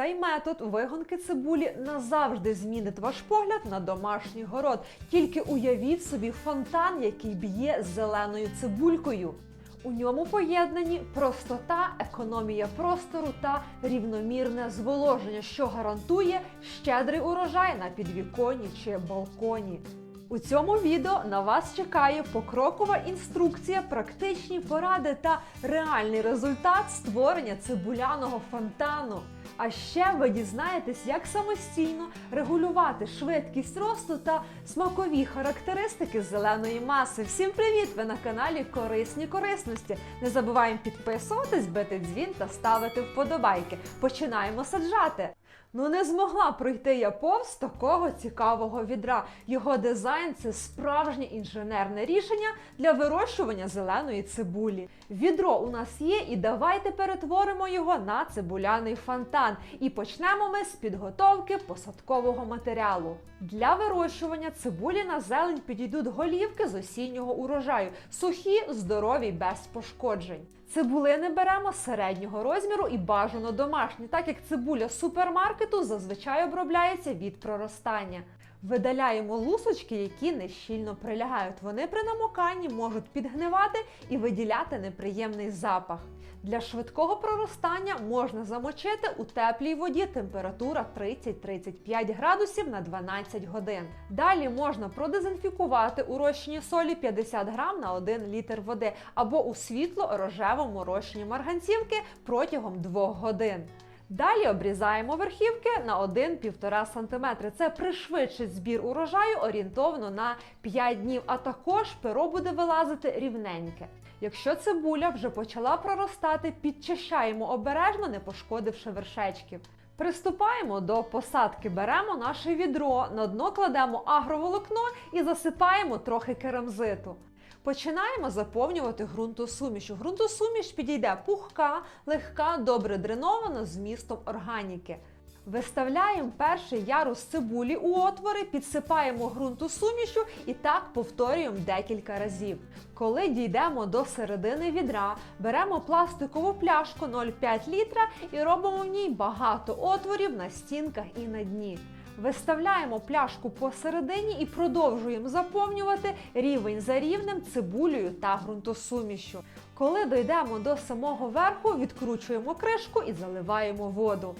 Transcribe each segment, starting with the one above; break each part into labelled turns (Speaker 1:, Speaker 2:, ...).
Speaker 1: Цей метод вигонки цибулі назавжди змінить ваш погляд на домашній город. Тільки уявіть собі фонтан, який б'є зеленою цибулькою. У ньому поєднані простота, економія простору та рівномірне зволоження, що гарантує щедрий урожай на підвіконні чи балконі. У цьому відео на вас чекає покрокова інструкція, практичні поради та реальний результат створення цибуляного фонтану. А ще ви дізнаєтесь, як самостійно регулювати швидкість росту та смакові характеристики зеленої маси. Всім привіт! Ви на каналі Корисні корисності. Не забуваємо підписуватись, бити дзвін та ставити вподобайки. Починаємо саджати. Ну не змогла пройти я повз такого цікавого відра. Його дизайн це справжнє інженерне рішення для вирощування зеленої цибулі. Відро у нас є, і давайте перетворимо його на цибуляний фонтан. І почнемо ми з підготовки посадкового матеріалу. Для вирощування цибулі на зелень підійдуть голівки з осіннього урожаю, сухі, здорові, без пошкоджень. Цибулини беремо середнього розміру і бажано домашні, так як цибуля супермаркету зазвичай обробляється від проростання. Видаляємо лусочки, які нещільно прилягають. Вони при намоканні можуть підгнивати і виділяти неприємний запах. Для швидкого проростання можна замочити у теплій воді температура 30-35 градусів на 12 годин. Далі можна продезінфікувати у солі 50 грам на 1 літр води або у світло-рожевому розчині марганцівки протягом 2 годин. Далі обрізаємо верхівки на 1-1,5 см. Це пришвидшить збір урожаю орієнтовно на 5 днів, а також перо буде вилазити рівненьке. Якщо цибуля вже почала проростати, підчищаємо обережно, не пошкодивши вершечків. Приступаємо до посадки. Беремо наше відро, на дно кладемо агроволокно і засипаємо трохи керамзиту. Починаємо заповнювати ґрунтосуміш. Ґрунтосуміш підійде пухка, легка, добре дренована з містом органіки. Виставляємо перший ярус цибулі у отвори, підсипаємо ґрунту сумішу і так повторюємо декілька разів. Коли дійдемо до середини відра, беремо пластикову пляшку 0,5 літра і робимо в ній багато отворів на стінках і на дні. Виставляємо пляшку посередині і продовжуємо заповнювати рівень за рівнем цибулею та ґрунтосумішю. Коли дійдемо до самого верху, відкручуємо кришку і заливаємо воду.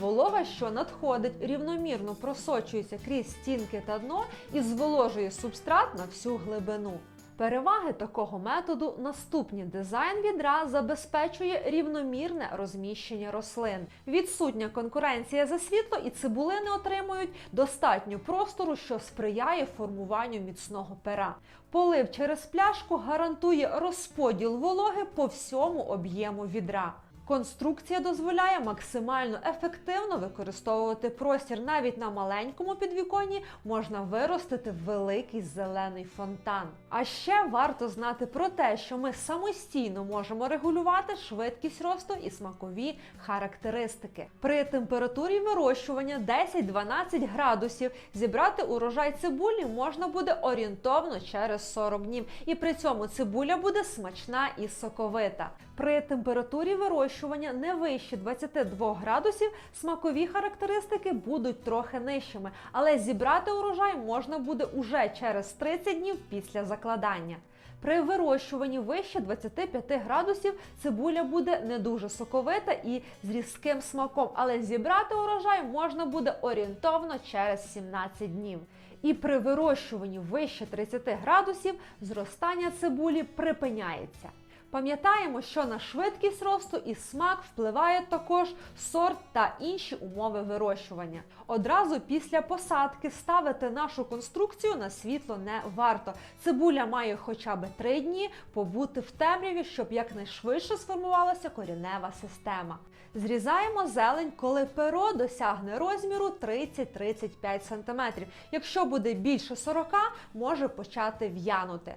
Speaker 1: Волога, що надходить, рівномірно просочується крізь стінки та дно і зволожує субстрат на всю глибину. Переваги такого методу наступні: дизайн відра забезпечує рівномірне розміщення рослин. Відсутня конкуренція за світло і цибулини отримують достатньо простору, що сприяє формуванню міцного пера. Полив через пляшку гарантує розподіл вологи по всьому об'єму відра. Конструкція дозволяє максимально ефективно використовувати простір навіть на маленькому підвіконні можна виростити великий зелений фонтан. А ще варто знати про те, що ми самостійно можемо регулювати швидкість росту і смакові характеристики. При температурі вирощування 10-12 градусів зібрати урожай цибулі можна буде орієнтовно через 40 днів, і при цьому цибуля буде смачна і соковита. При температурі вирощування не вище 22 градусів смакові характеристики будуть трохи нижчими, але зібрати урожай можна буде уже через 30 днів після закладання. При вирощуванні вище 25 градусів цибуля буде не дуже соковита і з різким смаком, але зібрати урожай можна буде орієнтовно через 17 днів. І при вирощуванні вище 30 градусів зростання цибулі припиняється. Пам'ятаємо, що на швидкість росту і смак впливає також сорт та інші умови вирощування. Одразу після посадки ставити нашу конструкцію на світло не варто. Цибуля має хоча б 3 дні побути в темряві, щоб якнайшвидше сформувалася корінева система. Зрізаємо зелень, коли перо досягне розміру 30-35 см. Якщо буде більше 40 може почати в'янути.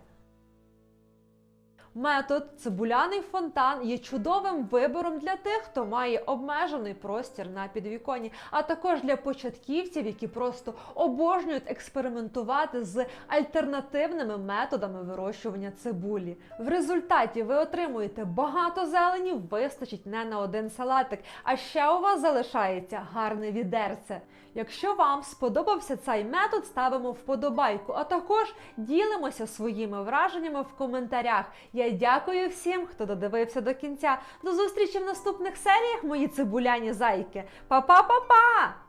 Speaker 1: Метод цибуляний фонтан є чудовим вибором для тих, хто має обмежений простір на підвіконні, а також для початківців, які просто обожнюють експериментувати з альтернативними методами вирощування цибулі. В результаті ви отримуєте багато зелені, вистачить не на один салатик. А ще у вас залишається гарне відерце. Якщо вам сподобався цей метод, ставимо вподобайку, а також ділимося своїми враженнями в коментарях. Дякую всім, хто додивився до кінця. До зустрічі в наступних серіях, мої цибуляні зайки. Па-па-па-па!